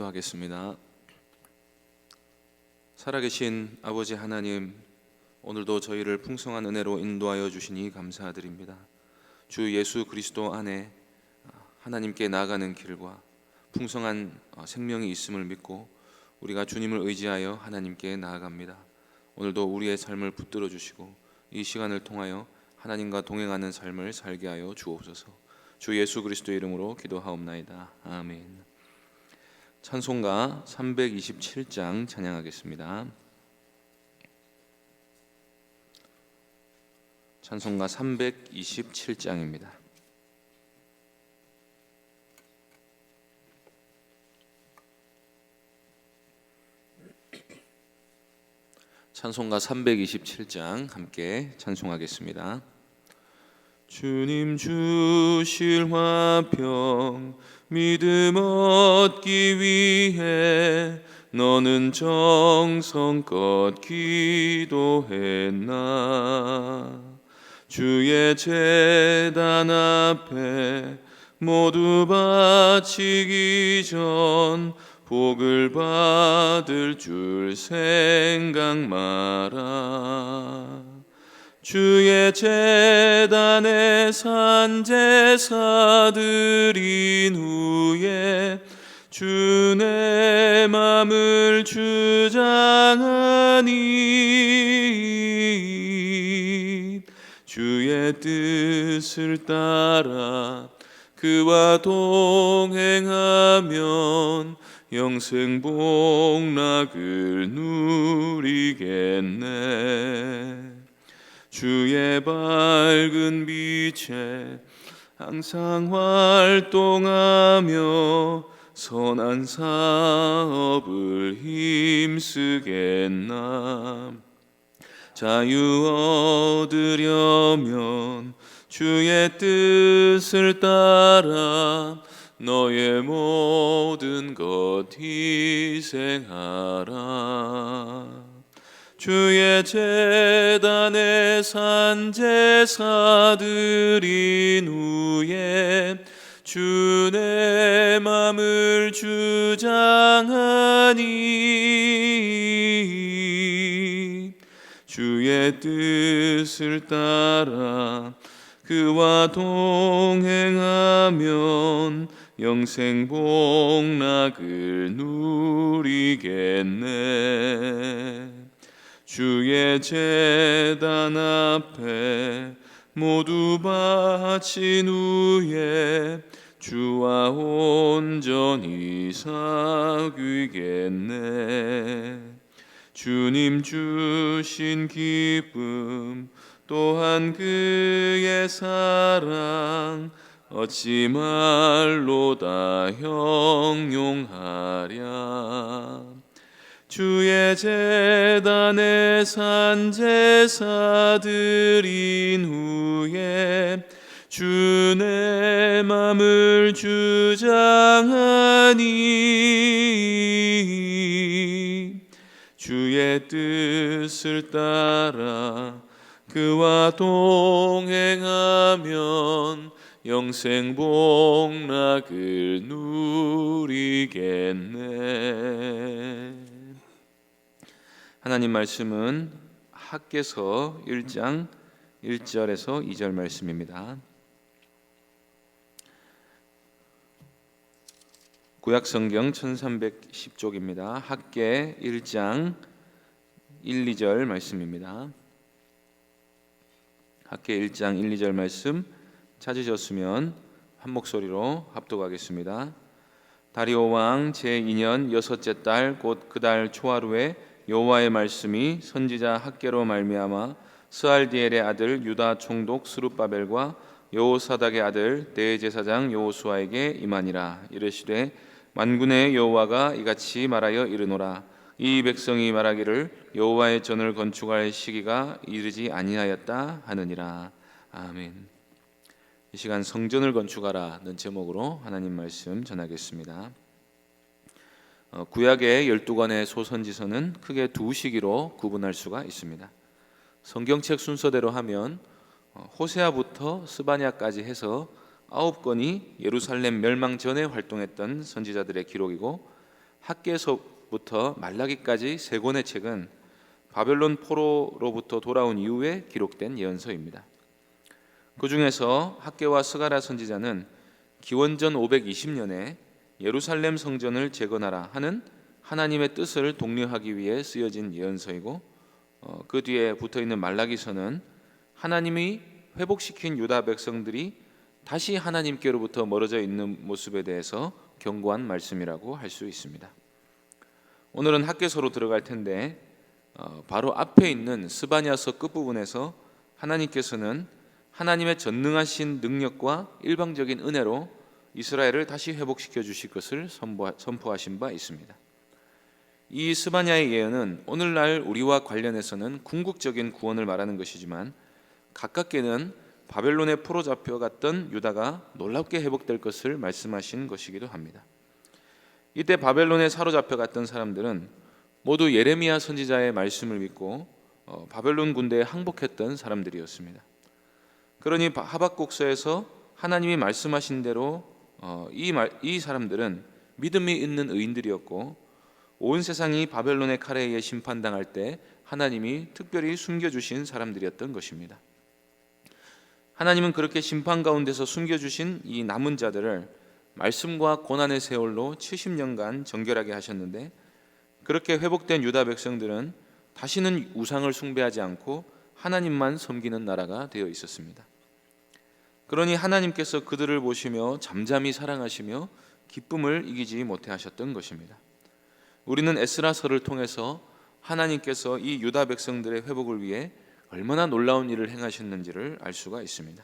기도하겠습니다. 살아계신 아버지 하나님, 오늘도 저희를 풍성한 은혜로 인도하여 주시니 감사드립니다. 주 예수 그리스도 안에 하나님께 나아가는 길과 풍성한 생명이 있음을 믿고 우리가 주님을 의지하여 하나님께 나아갑니다. 오늘도 우리의 삶을 붙들어 주시고 이 시간을 통하여 하나님과 동행하는 삶을 살게 하여 주옵소서. 주 예수 그리스도 이름으로 기도하옵나이다. 아멘. 찬송가 327장 찬양하겠습니다. 찬송가 327장입니다. 찬송가 327장 함께 찬송하겠습니다. 주님 주실 화평 믿음 얻기 위해 너는 정성껏 기도했나? 주의 재단 앞에 모두 바치기 전 복을 받을 줄 생각 마라 주의 재단에 산제사 드린 후에 주의 맘을 주장하니 주의 뜻을 따라 그와 동행하면 영생 복락을 누리겠네 주의 밝은 빛에 항상 활동하며 선한 사업을 힘쓰겠나. 자유 얻으려면 주의 뜻을 따라 너의 모든 것 희생하라 주의 재단에 산 제사 드린 후에 주의 맘을 주장하니 주의 뜻을 따라 그와 동행하면 영생 복락을 누리겠네 주의 재단 앞에 모두 바친 후에 주와 온전히 사귀겠네. 주님 주신 기쁨 또한 그의 사랑 어찌 말로 다 형용하랴 주의 재단에 산 제사 드린 후에 주의 맘을 주장하니 주의 뜻을 따라 그와 동행하면 영생 복락을 누리겠네. 하나님 말씀은 학계서 1장 1절에서 2절 말씀입니다. 구약 성경 1310쪽입니다. 학계 1장 1, 2절 말씀입니다. 학계 1장 1, 2절 말씀 찾으셨으면 한 목소리로 합독하겠습니다. 다리오 왕 제2년 여섯째 달 곧 그 달 초하루에 여호와의 말씀이 선지자 학계로 말미암아 스알디엘의 아들 유다 총독 스룹바벨과 여호사닥의 아들 대제사장 여호수아에게 임하니라 이르시되 만군의 여호와가 이같이 말하여 이르노라 이 백성이 말하기를 여호와의 전을 건축할 시기가 이르지 아니하였다 하느니라 아멘. 이 시간 성전을 건축하라는 제목으로 하나님 말씀 전하겠습니다. 어, 구약의 12권의 소선지서는 크게 두 시기로 구분할 수가 있습니다. 성경책 순서대로 하면 어, 호세아부터 스바냐까지 해서 아홉 권이 예루살렘 멸망 전에 활동했던 선지자들의 기록이고 학계서부터 말라기까지 세 권의 책은 바벨론 포로로부터 돌아온 이후에 기록된 예언서입니다. 그 중에서 학계와 스가랴 선지자는 기원전 520년에 예루살렘 성전을 재건하라 하는 하나님의 뜻을 독려하기 위해 쓰여진 예언서이고 어, 그 뒤에 붙어 있는 말라기서는 하나님이 회복시킨 유다 백성들이 다시 하나님께로부터 멀어져 있는 모습에 대해서 경고한 말씀이라고 할 수 있습니다. 오늘은 학계서로 들어갈 텐데 어, 바로 앞에 있는 스바냐서 끝 부분에서 하나님께서는 하나님의 전능하신 능력과 일방적인 은혜로 이스라엘을 다시 회복시켜 주실 것을 선포하- 선포하신 바 있습니다. 이 스바냐의 예언은 오늘날 우리와 관련해서는 궁극적인 구원을 말하는 것이지만 가깝게는 바벨론에 포로 잡혀갔던 유다가 놀랍게 회복될 것을 말씀하신 것이기도 합니다. 이때 바벨론에 사로잡혀갔던 사람들은 모두 예레미야 선지자의 말씀을 믿고 어, 바벨론 군대에 항복했던 사람들이었습니다. 그러니 바- 하박국서에서 하나님이 말씀하신 대로 어, 이, 말, 이 사람들은 믿음이 있는 의인들이었고 온 세상이 바벨론의 칼에 의해 심판당할 때 하나님이 특별히 숨겨주신 사람들이었던 것입니다. 하나님은 그렇게 심판 가운데서 숨겨주신 이 남은 자들을 말씀과 고난의 세월로 70년간 정결하게 하셨는데 그렇게 회복된 유다 백성들은 다시는 우상을 숭배하지 않고 하나님만 섬기는 나라가 되어 있었습니다. 그러니 하나님께서 그들을 보시며 잠잠히 사랑하시며 기쁨을 이기지 못해 하셨던 것입니다. 우리는 에스라서를 통해서 하나님께서 이 유다 백성들의 회복을 위해 얼마나 놀라운 일을 행하셨는지를 알 수가 있습니다.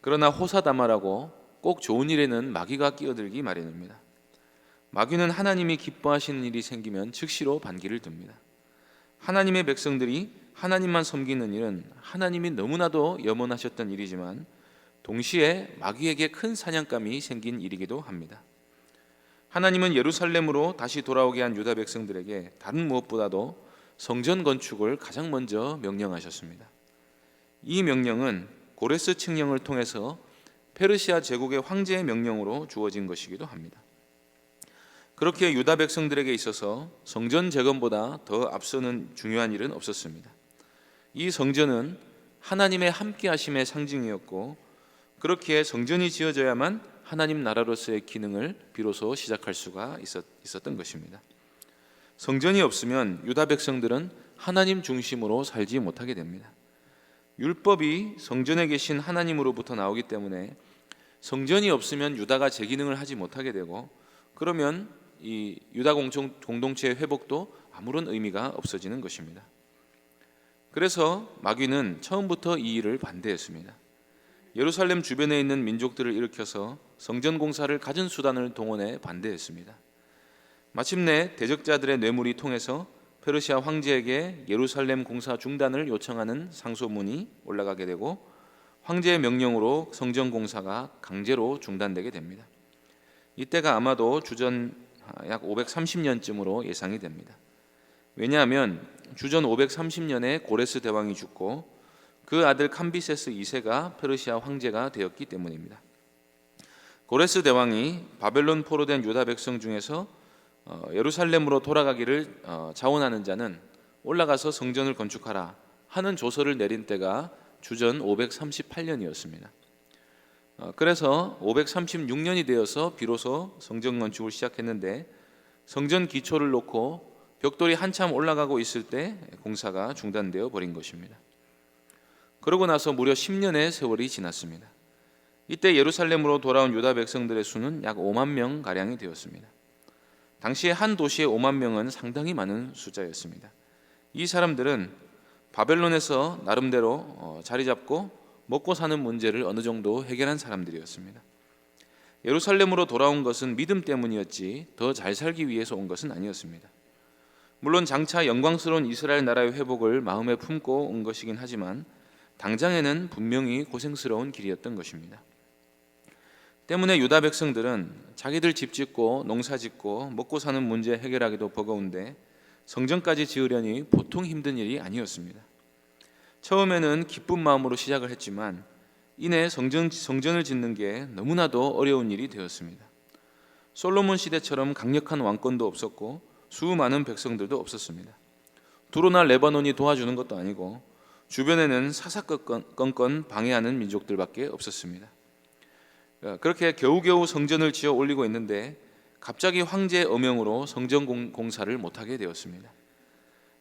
그러나 호사다마라고 꼭 좋은 일에는 마귀가 끼어들기 마련입니다. 마귀는 하나님이 기뻐하시는 일이 생기면 즉시로 반기를 듭니다. 하나님의 백성들이 하나님만 섬기는 일은 하나님이 너무나도 염원하셨던 일이지만 동시에 마귀에게 큰 사냥감이 생긴 일이기도 합니다. 하나님은 예루살렘으로 다시 돌아오게 한 유다 백성들에게 다른 무엇보다도 성전 건축을 가장 먼저 명령하셨습니다. 이 명령은 고레스 칙령을 통해서 페르시아 제국의 황제의 명령으로 주어진 것이기도 합니다. 그렇게 유다 백성들에게 있어서 성전 재건보다 더 앞서는 중요한 일은 없었습니다. 이 성전은 하나님의 함께 하심의 상징이었고 그렇기에 성전이 지어져야만 하나님 나라로서의 기능을 비로소 시작할 수가 있었, 있었던 것입니다. 성전이 없으면 유다 백성들은 하나님 중심으로 살지 못하게 됩니다. 율법이 성전에 계신 하나님으로부터 나오기 때문에 성전이 없으면 유다가 제 기능을 하지 못하게 되고 그러면 이 유다 공동, 공동체의 회복도 아무런 의미가 없어지는 것입니다. 그래서 마귀는 처음부터 이 일을 반대했습니다. 예루살렘 주변에 있는 민족들을 일으켜서 성전 공사를 가진 수단을 동원해 반대했습니다. 마침내 대적자들의 뇌물이 통해서 페르시아 황제에게 예루살렘 공사 중단을 요청하는 상소문이 올라가게 되고 황제의 명령으로 성전 공사가 강제로 중단되게 됩니다. 이때가 아마도 주전 약 530년쯤으로 예상이 됩니다. 왜냐하면 주전 530년에 고레스 대왕이 죽고 그 아들 캄비세스 2세가 페르시아 황제가 되었기 때문입니다. 고레스 대왕이 바벨론 포로된 유다 백성 중에서 어, 예루살렘으로 돌아가기를 어, 자원하는 자는 올라가서 성전을 건축하라 하는 조서를 내린 때가 주전 538년이었습니다. 어, 그래서 536년이 되어서 비로소 성전 건축을 시작했는데 성전 기초를 놓고 벽돌이 한참 올라가고 있을 때 공사가 중단되어 버린 것입니다. 그러고 나서 무려 10년의 세월이 지났습니다. 이때 예루살렘으로 돌아온 유다 백성들의 수는 약 5만 명 가량이 되었습니다. 당시에 한 도시에 5만 명은 상당히 많은 숫자였습니다. 이 사람들은 바벨론에서 나름대로 어, 자리 잡고 먹고 사는 문제를 어느 정도 해결한 사람들이었습니다. 예루살렘으로 돌아온 것은 믿음 때문이었지 더 잘 살기 위해서 온 것은 아니었습니다. 물론 장차 영광스러운 이스라엘 나라의 회복을 마음에 품고 온 것이긴 하지만 당장에는 분명히 고생스러운 길이었던 것입니다. 때문에 유다 백성들은 자기들 집 짓고 농사 짓고 먹고 사는 문제 해결하기도 버거운데 성전까지 지으려니 보통 힘든 일이 아니었습니다. 처음에는 기쁜 마음으로 시작을 했지만 이내 성전, 성전을 짓는 게 너무나도 어려운 일이 되었습니다. 솔로몬 시대처럼 강력한 왕권도 없었고 수많은 백성들도 없었습니다. 두로나 레바논이 도와주는 것도 아니고 주변에는 사사건건 방해하는 민족들밖에 없었습니다. 어, 그렇게 겨우겨우 성전을 지어 올리고 있는데 갑자기 황제 어명으로 성전 공- 공사를 못하게 되었습니다.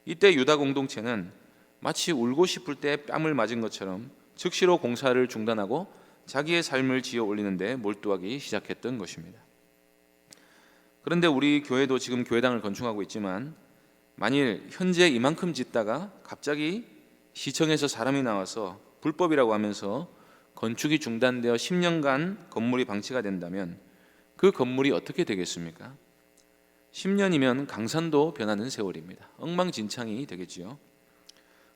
이때 유다 공동체는 마치 울고 싶을 때 뺨을 맞은 것처럼 즉시로 공사를 중단하고 자기의 삶을 지어 올리는데 몰두하기 시작했던 것입니다. 그런데 우리 교회도 지금 교회당을 건축하고 있지만 만일 현재 이만큼 짓다가 갑자기 시청에서 사람이 나와서 불법이라고 하면서 건축이 중단되어 10년간 건물이 방치가 된다면 그 건물이 어떻게 되겠습니까? 10년이면 강산도 변하는 세월입니다. 엉망진창이 되겠지요.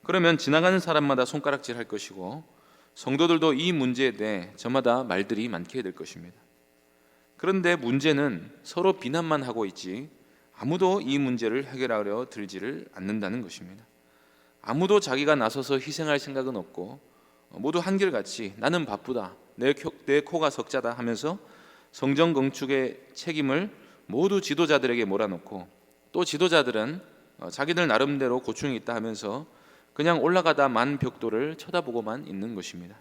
그러면 지나가는 사람마다 손가락질 할 것이고 성도들도 이 문제에 대해 저마다 말들이 많게 될 것입니다. 그런데 문제는 서로 비난만 하고 있지 아무도 이 문제를 해결하려 들지를 않는다는 것입니다. 아무도 자기가 나서서 희생할 생각은 없고 모두 한결같이 나는 바쁘다 내, 코- 내 코가 석자다 하면서 성전 건축의 책임을 모두 지도자들에게 몰아놓고 또 지도자들은 어, 자기들 나름대로 고충이 있다 하면서 그냥 올라가다 만 벽돌을 쳐다보고만 있는 것입니다.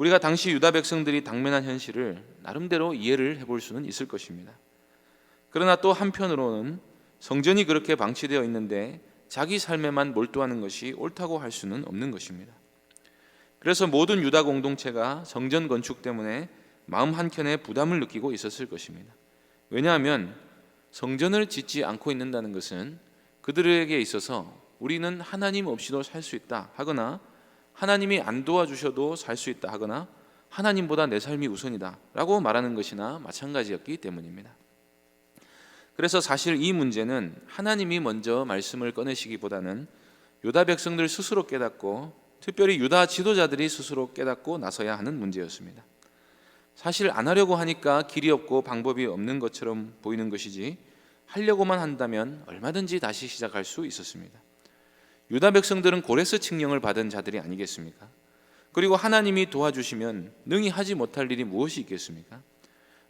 우리가 당시 유다 백성들이 당면한 현실을 나름대로 이해를 해볼 수는 있을 것입니다. 그러나 또 한편으로는 성전이 그렇게 방치되어 있는데 자기 삶에만 몰두하는 것이 옳다고 할 수는 없는 것입니다. 그래서 모든 유다 공동체가 성전 건축 때문에 마음 한켠에 부담을 느끼고 있었을 것입니다. 왜냐하면 성전을 짓지 않고 있는다는 것은 그들에게 있어서 우리는 하나님 없이도 살 수 있다 하거나 하나님이 안 도와주셔도 살 수 있다 하거나 하나님보다 내 삶이 우선이다라고 말하는 것이나 마찬가지였기 때문입니다. 그래서 사실 이 문제는 하나님이 먼저 말씀을 꺼내시기보다는 유다 백성들 스스로 깨닫고 특별히 유다 지도자들이 스스로 깨닫고 나서야 하는 문제였습니다. 사실 안 하려고 하니까 길이 없고 방법이 없는 것처럼 보이는 것이지 하려고만 한다면 얼마든지 다시 시작할 수 있었습니다. 유다 백성들은 고레스 칙령을 받은 자들이 아니겠습니까? 그리고 하나님이 도와주시면 능히 하지 못할 일이 무엇이 있겠습니까?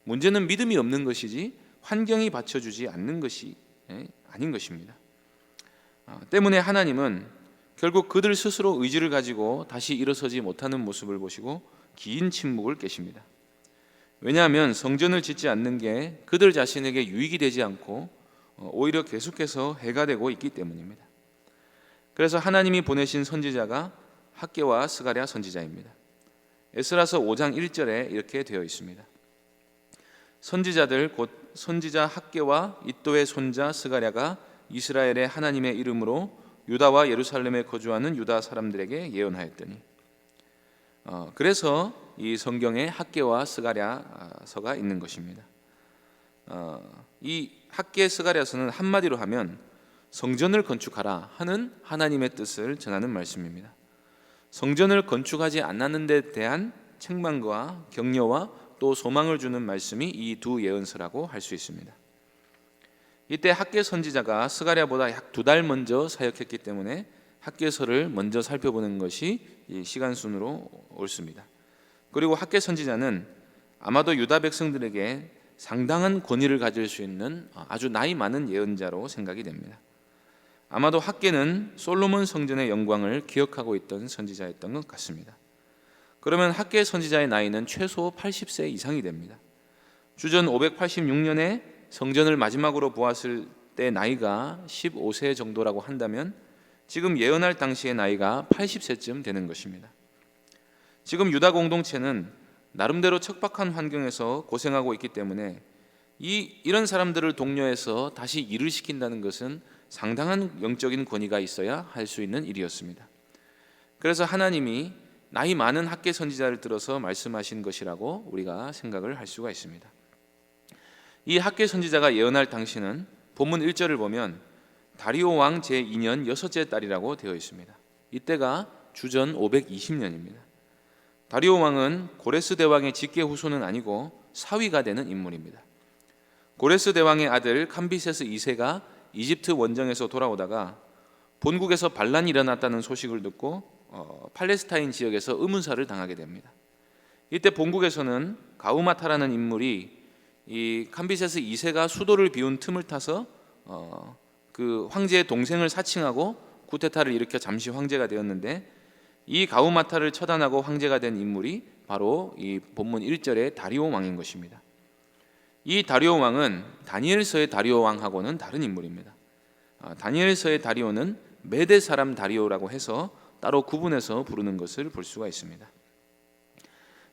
문제는 믿음이 없는 것이지 환경이 받쳐주지 않는 것이 예, 아닌 것입니다. 아, 때문에 하나님은 결국 그들 스스로 의지를 가지고 다시 일어서지 못하는 모습을 보시고 긴 침묵을 깨십니다. 왜냐하면 성전을 짓지 않는 게 그들 자신에게 유익이 되지 않고 어, 오히려 계속해서 해가 되고 있기 때문입니다. 그래서 하나님이 보내신 선지자가 학계와 스가랴 선지자입니다. 에스라서 5장 1절에 이렇게 되어 있습니다. 선지자들 곧 선지자 학계와 이또의 손자 스가랴가 이스라엘의 하나님의 이름으로 유다와 예루살렘에 거주하는 유다 사람들에게 예언하였더니 어, 그래서 이 성경에 학계와 스가랴서가 있는 것입니다. 어, 이 학계 스가랴서는 한마디로 하면 성전을 건축하라 하는 하나님의 뜻을 전하는 말씀입니다. 성전을 건축하지 않았는 데 대한 책망과 격려와 또 소망을 주는 말씀이 이 두 예언서라고 할 수 있습니다. 이때 학계 선지자가 스가랴보다 약 두 달 먼저 사역했기 때문에 학계서를 먼저 살펴보는 것이 이 시간 순으로 옳습니다. 그리고 학계 선지자는 아마도 유다 백성들에게 상당한 권위를 가질 수 있는 아주 나이 많은 예언자로 생각이 됩니다. 아마도 학계는 솔로몬 성전의 영광을 기억하고 있던 선지자였던 것 같습니다. 그러면 학계 선지자의 나이는 최소 80세 이상이 됩니다. 주전 586년에 성전을 마지막으로 보았을 때 나이가 15세 정도라고 한다면 지금 예언할 당시의 나이가 80세쯤 되는 것입니다. 지금 유다 공동체는 나름대로 척박한 환경에서 고생하고 있기 때문에 이 이런 사람들을 독려해서 다시 일을 시킨다는 것은 상당한 영적인 권위가 있어야 할 수 있는 일이었습니다. 그래서 하나님이 나이 많은 학계 선지자를 들어서 말씀하신 것이라고 우리가 생각을 할 수가 있습니다. 이 학계 선지자가 예언할 당시는 본문 1절을 보면 다리오 왕 제2년 여섯째 달이라고 되어 있습니다. 이때가 주전 520년입니다. 다리오 왕은 고레스 대왕의 직계 후손은 아니고 사위가 되는 인물입니다. 고레스 대왕의 아들 캄비세스 2세가 이집트 원정에서 돌아오다가 본국에서 반란이 일어났다는 소식을 듣고 어, 팔레스타인 지역에서 의문사를 당하게 됩니다. 이때 본국에서는 가우마타라는 인물이 이 캄비세스 2세가 수도를 비운 틈을 타서 어, 그 황제의 동생을 사칭하고 쿠데타를 일으켜 잠시 황제가 되었는데 이 가우마타를 처단하고 황제가 된 인물이 바로 이 본문 1절의 다리오 왕인 것입니다. 이 다리오 왕은 다니엘서의 다리오 왕하고는 다른 인물입니다. 아, 다니엘서의 다리오는 메대 사람 다리오라고 해서 따로 구분해서 부르는 것을 볼 수가 있습니다.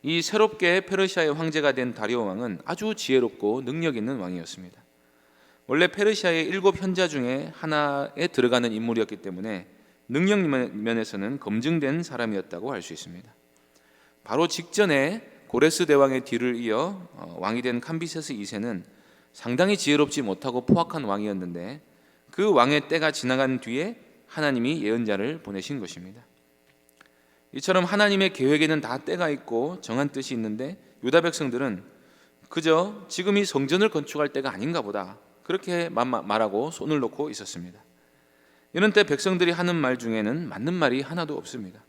이 새롭게 페르시아의 황제가 된 다리오 왕은 아주 지혜롭고 능력 있는 왕이었습니다. 원래 페르시아의 일곱 현자 중에 하나에 들어가는 인물이었기 때문에 능력 면에서는 검증된 사람이었다고 할 수 있습니다. 바로 직전에 고레스 대왕의 뒤를 이어 어, 왕이 된 캄비세스 2세는 상당히 지혜롭지 못하고 포악한 왕이었는데 그 왕의 때가 지나간 뒤에 하나님이 예언자를 보내신 것입니다. 이처럼 하나님의 계획에는 다 때가 있고 정한 뜻이 있는데 유다 백성들은 그저 지금이 성전을 건축할 때가 아닌가 보다 그렇게 말하고 손을 놓고 있었습니다. 이런 때 백성들이 하는 말 중에는 맞는 말이 하나도 없습니다.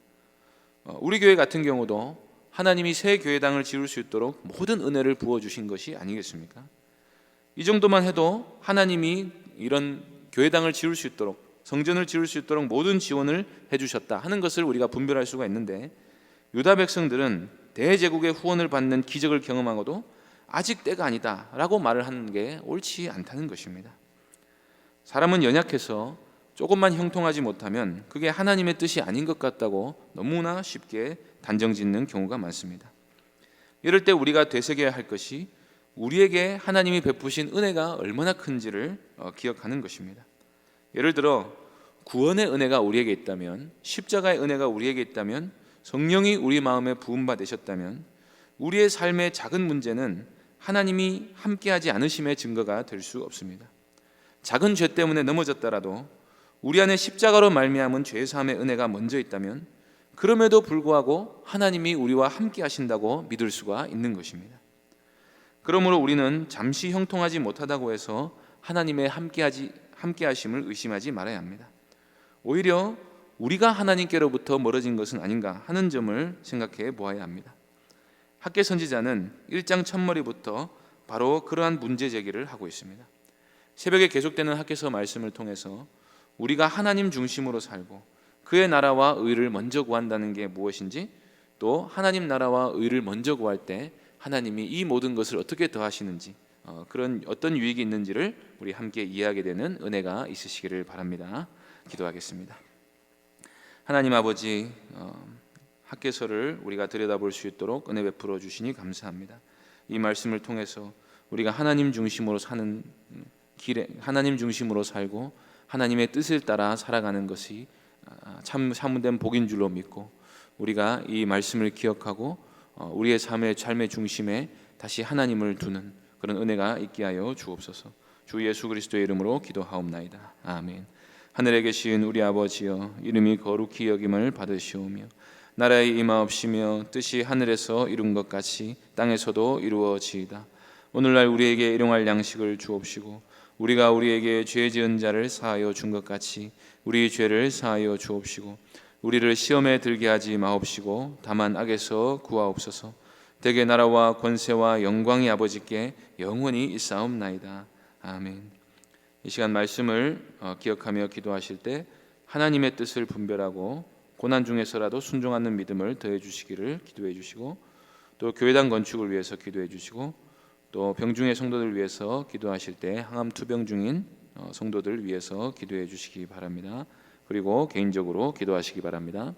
어, 우리 교회 같은 경우도 하나님이 새 교회당을 지을 수 있도록 모든 은혜를 부어 주신 것이 아니겠습니까? 이 정도만 해도 하나님이 이런 교회당을 지을 수 있도록 성전을 지을 수 있도록 모든 지원을 해 주셨다 하는 것을 우리가 분별할 수가 있는데 유다 백성들은 대제국의 후원을 받는 기적을 경험하고도 아직 때가 아니다라고 말을 하는 게 옳지 않다는 것입니다. 사람은 연약해서 조금만 형통하지 못하면 그게 하나님의 뜻이 아닌 것 같다고 너무나 쉽게 단정짓는 경우가 많습니다. 이럴 때 우리가 되새겨야 할 것이 우리에게 하나님이 베푸신 은혜가 얼마나 큰지를 어, 기억하는 것입니다. 예를 들어 구원의 은혜가 우리에게 있다면 십자가의 은혜가 우리에게 있다면 성령이 우리 마음에 부음 받으셨다면 우리의 삶의 작은 문제는 하나님이 함께하지 않으심의 증거가 될 수 없습니다. 작은 죄 때문에 넘어졌더라도 우리 안에 십자가로 말미암은 죄 사함의 은혜가 먼저 있다면 그럼에도 불구하고 하나님이 우리와 함께 하신다고 믿을 수가 있는 것입니다. 그러므로 우리는 잠시 형통하지 못하다고 해서 하나님의 함께하지 함께 하심을 의심하지 말아야 합니다. 오히려 우리가 하나님께로부터 멀어진 것은 아닌가 하는 점을 생각해 보아야 합니다. 학계 선지자는 1장 첫머리부터 바로 그러한 문제 제기를 하고 있습니다. 새벽에 계속되는 학계서 말씀을 통해서 우리가 하나님 중심으로 살고 그의 나라와 의를 먼저 구한다는 게 무엇인지 또 하나님 나라와 의를 먼저 구할 때 하나님이 이 모든 것을 어떻게 더하시는지 어, 그런 어떤 유익이 있는지를 우리 함께 이해하게 되는 은혜가 있으시기를 바랍니다. 기도하겠습니다. 하나님 아버지 어, 학계서를 우리가 들여다볼 수 있도록 은혜 베풀어 주시니 감사합니다. 이 말씀을 통해서 우리가 하나님 중심으로 사는 길에 하나님 중심으로 살고 하나님의 뜻을 따라 살아가는 것이 아, 참 참된 복인 줄로 믿고 우리가 이 말씀을 기억하고 어, 우리의 삶의 삶의 중심에 다시 하나님을 두는 그런 은혜가 있게 하여 주옵소서. 주 예수 그리스도의 이름으로 기도하옵나이다. 아멘. 하늘에 계신 우리 아버지여 이름이 거룩히 여김을 받으시오며 나라의 임하옵시며 뜻이 하늘에서 이룬 것 같이 땅에서도 이루어지이다. 오늘날 우리에게 일용할 양식을 주옵시고 우리가 우리에게 죄 지은 자를 사하여 준 것 같이 우리 죄를 사하여 주옵시고 우리를 시험에 들게 하지 마옵시고 다만 악에서 구하옵소서. 대개 나라와 권세와 영광이 아버지께 영원히 있사옵나이다. 아멘. 이 시간 말씀을 어, 기억하며 기도하실 때 하나님의 뜻을 분별하고 고난 중에서라도 순종하는 믿음을 더해 주시기를 기도해 주시고 또 교회당 건축을 위해서 기도해 주시고 또 병중의 성도들 위해서 기도하실 때 항암 투병 중인 어, 성도들 위해서 기도해 주시기 바랍니다. 그리고 개인적으로 기도하시기 바랍니다.